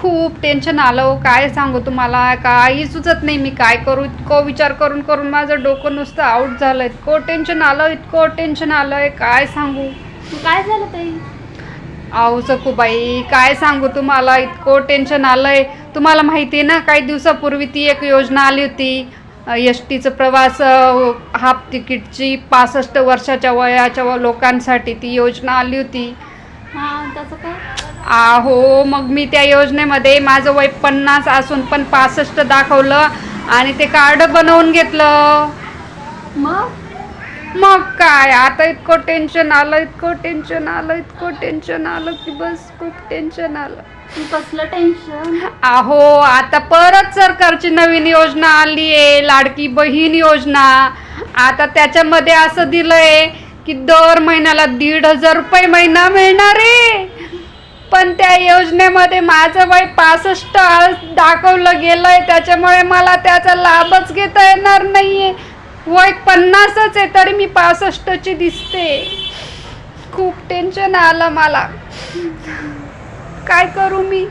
खूप टेन्शन आलं हो. काय सांगू तुम्हाला? काही सुचत नाही. मी काय करू? इतकं विचार करून करून माझं डोकं नुसतं आऊट झालं. इतकं टेन्शन आलं इतकं टेन्शन आलंय काय सांगू? काय झालं ताई? आहो सखूबाई काय सांगू तुम्हाला? इतकं टेन्शन आलंय. तुम्हाला माहिती आहे ना काही दिवसापूर्वी ती एक योजना आली होती. एस टीचं प्रवास अ, हाफ तिकीटची पासष्ट वर्षाच्या वयाच्या लोकांसाठी ती योजना आली होती. हा त्याचं काय? आहो मग मी त्या योजनेमध्ये माझं वय पन्नास असून पण पासष्ट दाखवलं आणि ते कार्ड बनवून घेतलं. मग? मग काय? आता इतकं टेन्शन आलं इतकं टेन्शन आलं इतकं टेन्शन आलं की बस खूप टेन्शन आलं. कसलं टेन्शन अहो आता परत सरकारची नवीन योजना आली आहे लाडकी बहीण योजना. आता त्याच्यामध्ये असं दिलंय की दर महिन्याला दीड हजार रुपये महिना मिळणार आहे. योजनेमध्ये माझं वय पासष्ट दाखवलं गेलंय. त्याच्यामुळे मला त्याचा लाभच घेता येणार नाहीये. वय पन्नासच आहे तरी मी पासष्टची दिसते. खूप टेन्शन आलं मला. काय करू मी?